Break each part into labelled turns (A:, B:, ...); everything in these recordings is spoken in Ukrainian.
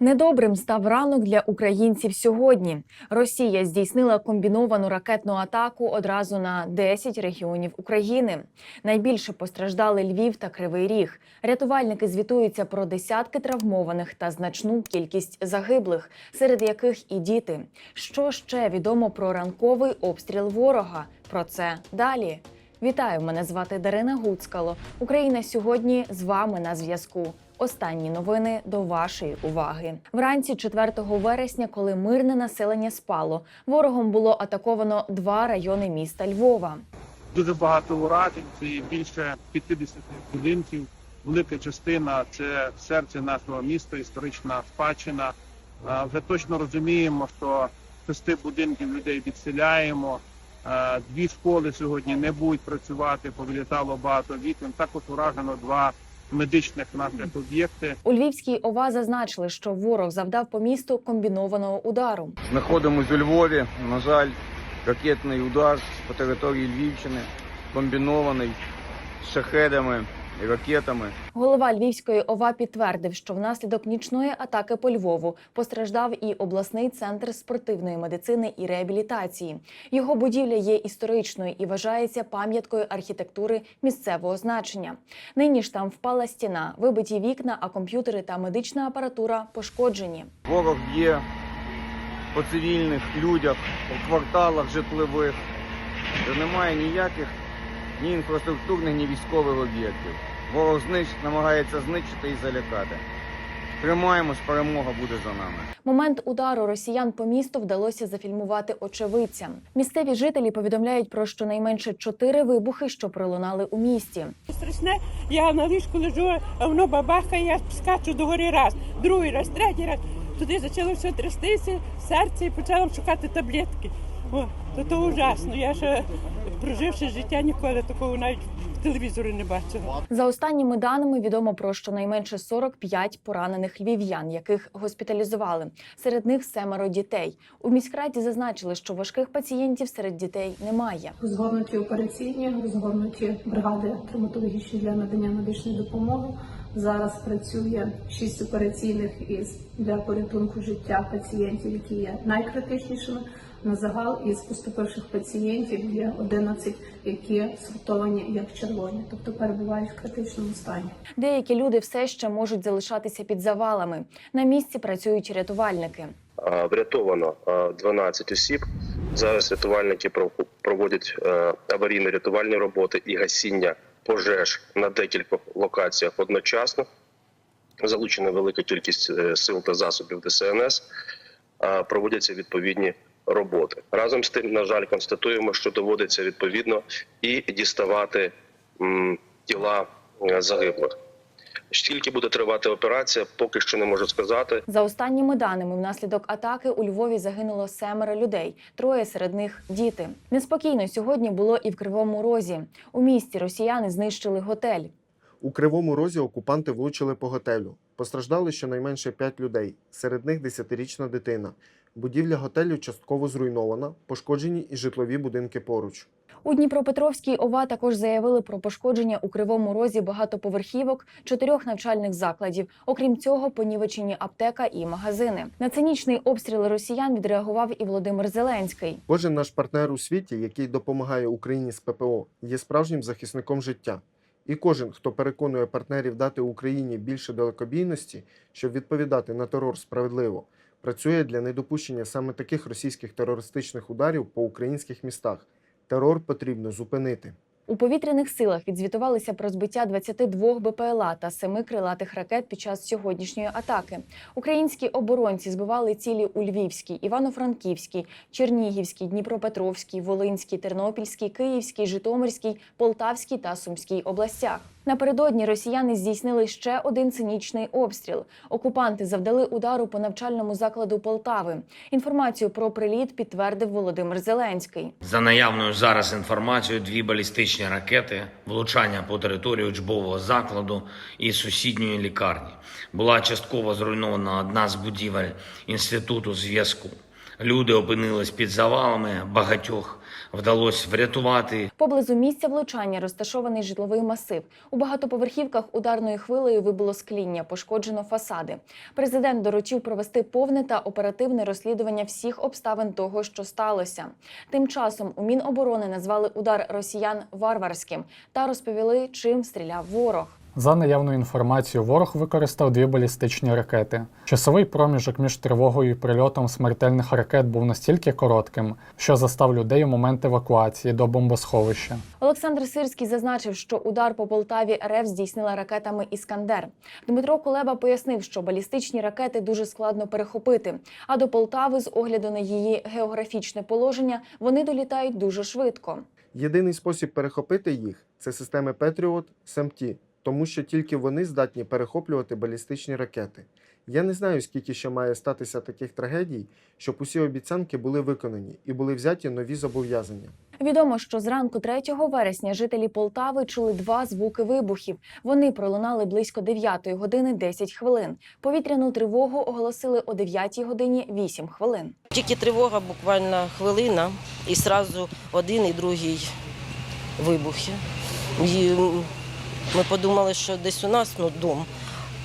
A: Недобрим став ранок для українців сьогодні. Росія здійснила комбіновану ракетну атаку одразу на 10 регіонів України. Найбільше постраждали Львів та Кривий Ріг. Рятувальники звітуються про десятки травмованих та значну кількість загиблих, серед яких і діти. Що ще відомо про ранковий обстріл ворога? Про це далі. Вітаю! Мене звати Дарина Гуцкало. Україна сьогодні з вами на зв'язку. Останні новини до вашої уваги. Вранці 4 вересня, коли мирне населення спало, ворогом було атаковано два райони міста Львова.
B: Дуже багато уражень, це більше 50 будинків. Велика частина це серце нашого міста, історична спадщина. Вже точно розуміємо, що шести будинків людей відселяємо. Дві школи сьогодні не будуть працювати, повилітало багато вікон. Також уражено два медичних наших об'єкти.
A: У Львівській ОВА зазначили, що ворог завдав по місту комбінованого удару.
C: Знаходимось у Львові. На жаль, ракетний удар по території Львівщини комбінований з шахедами і ракетами.
A: Голова Львівської ОВА підтвердив, що внаслідок нічної атаки по Львову постраждав і обласний центр спортивної медицини і реабілітації. Його будівля є історичною і вважається пам'яткою архітектури місцевого значення. Нині ж там впала стіна, вибиті вікна, а комп'ютери та медична апаратура пошкоджені.
C: Ворог б'є по цивільних людях, у кварталах житлових, де немає ніяких ні інфраструктурних, ні військових об'єктів. Ворог знищ, намагається знищити і залякати. Тримаємось, перемога буде за нами.
A: Момент удару росіян по місту вдалося зафільмувати очевидцям. Місцеві жителі повідомляють про щонайменше чотири вибухи, що пролунали у місті.
D: страшне. Я на ліжку лежу, а воно бабахає, я скачу до гори раз, другий раз, третій раз. Туди почало все трястися, серце і почала шукати таблетки. О, то то ужасно. Я ще проживши життя ніколи такого навіть в телевізорі не бачила.
A: За останніми даними відомо про щонайменше 45 поранених львів'ян, яких госпіталізували. Серед них семеро дітей. У міськраді зазначили, що важких пацієнтів серед дітей немає.
E: Розгорнуті операційні, розгорнуті бригади травматологічні для надання медичної допомоги. Зараз працює шість операційних із для порятунку життя пацієнтів, які є найкритичнішими. На загал із поступивших пацієнтів є 11, які сортовані як червоні, тобто перебувають в критичному стані.
A: Деякі люди все ще можуть залишатися під завалами. На місці працюють рятувальники.
F: Врятовано а, 12 осіб. Зараз рятувальники пров- проводять е, аварійно-рятувальні роботи і гасіння пожеж на декількох локаціях одночасно. Залучена велика кількість е, сил та засобів ДСНС. Проводяться відповідні роботи. Разом з тим, на жаль, констатуємо, що доводиться відповідно і діставати м, тіла е, загиблих. Скільки буде тривати операція, поки що не можу сказати.
A: За останніми даними, внаслідок атаки у Львові загинуло семеро людей. Троє серед них діти. Неспокійно сьогодні було і в Кривому Розі. У місті росіяни знищили готель.
G: У Кривому Розі окупанти влучили по готелю. Постраждали щонайменше 5 людей, серед них 10-річна дитина. Будівля готелю частково зруйнована, пошкоджені і житлові будинки поруч.
A: У Дніпропетровській ОВА також заявили про пошкодження у Кривому Розі багатоповерхівок, чотирьох навчальних закладів. Окрім цього, понівечені аптека і магазини. На цинічний обстріл росіян відреагував і Володимир Зеленський.
G: Кожен наш партнер у світі, який допомагає Україні з ППО, є справжнім захисником життя. І кожен, хто переконує партнерів дати Україні більше далекобійності, щоб відповідати на терор справедливо, працює для недопущення саме таких російських терористичних ударів по українських містах. Терор потрібно зупинити.
A: У повітряних силах відзвітувалися про збиття 22 БПЛА та 7 крилатих ракет під час сьогоднішньої атаки. Українські оборонці збивали цілі у Львівській, Івано-Франківській, Чернігівській, Дніпропетровській, Волинській, Тернопільській, Київській, Житомирській, Полтавській та Сумській областях. Напередодні росіяни здійснили ще один цинічний обстріл. Окупанти завдали удару по навчальному закладу Полтави. Інформацію про приліт підтвердив Володимир Зеленський.
H: За наявною зараз інформацією, дві балістичні ракети, влучання по території учбового закладу і сусідньої лікарні. Була частково зруйнована одна з будівель інституту зв'язку. Люди опинились під завалами, багатьох вдалося врятувати.
A: Поблизу місця влучання розташований житловий масив. У багатоповерхівках ударною хвилею вибуло скління, пошкоджено фасади. Президент доручив провести повне та оперативне розслідування всіх обставин того, що сталося. Тим часом у Міноборони назвали удар росіян варварським та розповіли, чим стріляв ворог.
I: За наявною інформацією, ворог використав дві балістичні ракети. Часовий проміжок між тривогою і прильотом смертельних ракет був настільки коротким, що застав людей у момент евакуації до бомбосховища.
A: Олександр Сирський зазначив, що удар по Полтаві РФ здійснила ракетами Іскандер. Дмитро Кулеба пояснив, що балістичні ракети дуже складно перехопити. А до Полтави, з огляду на її географічне положення, вони долітають дуже швидко.
G: Єдиний спосіб перехопити їх це системи Петріот СМТ, тому що тільки вони здатні перехоплювати балістичні ракети. Я не знаю, скільки ще має статися таких трагедій, щоб усі обіцянки були виконані і були взяті нові зобов'язання.
A: Відомо, що зранку 3 вересня жителі Полтави чули два звуки вибухів. Вони пролунали близько 9 години 10 хвилин. Повітряну тривогу оголосили о 9 годині 8 хвилин.
J: Тільки тривога, буквально хвилина, і одразу один і другий вибухи. І ми подумали, що десь у нас ну, дом,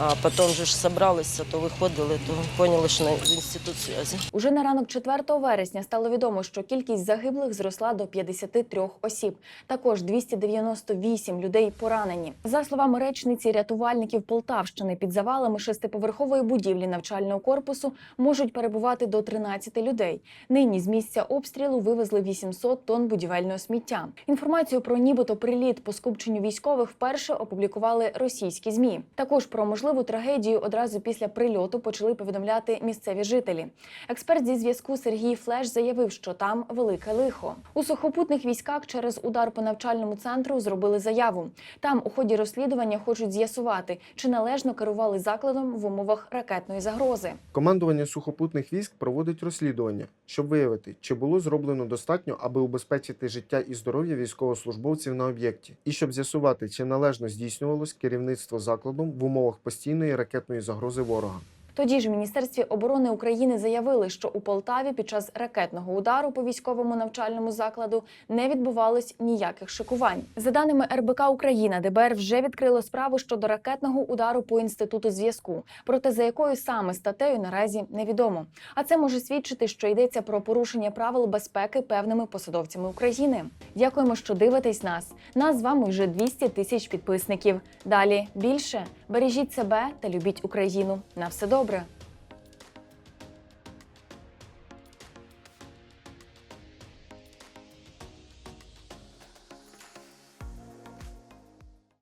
J: а потім вже ж зібралися, то виходили, то поняли, що в інститут зв'язку.
A: Уже на ранок 4 вересня стало відомо, що кількість загиблих зросла до 53 осіб. Також 298 людей поранені. За словами речниці рятувальників Полтавщини, під завалами шестиповерхової будівлі навчального корпусу можуть перебувати до 13 людей. Нині з місця обстрілу вивезли 800 тонн будівельного сміття. Інформацію про нібито приліт по скупченню військових вперше опублікували російські змі. Також про можливу трагедію одразу після прильоту почали повідомляти місцеві жителі. Експерт зі зв'язку Сергій Флеш заявив, що там велике лихо. У сухопутних військах через удар по навчальному центру зробили заяву. Там у ході розслідування хочуть з'ясувати, чи належно керували закладом в умовах ракетної загрози.
G: Командування сухопутних військ проводить розслідування, щоб виявити, чи було зроблено достатньо, аби убезпечити життя і здоров'я військовослужбовців на об'єкті, і щоб з'ясувати, чи належно здійснювалось керівництво закладом в умовах постійної ракетної загрози ворога.
A: Тоді ж в Міністерстві оборони України заявили, що у Полтаві під час ракетного удару по військовому навчальному закладу не відбувалось ніяких шикувань. За даними РБК Україна, ДБР вже відкрило справу щодо ракетного удару по інституту зв'язку. Проте за якою саме статтею наразі невідомо. А це може свідчити, що йдеться про порушення правил безпеки певними посадовцями України. Дякуємо, що дивитесь нас. Нас з вами вже 200 тисяч підписників. Далі більше бережіть себе та любіть Україну. На все добре.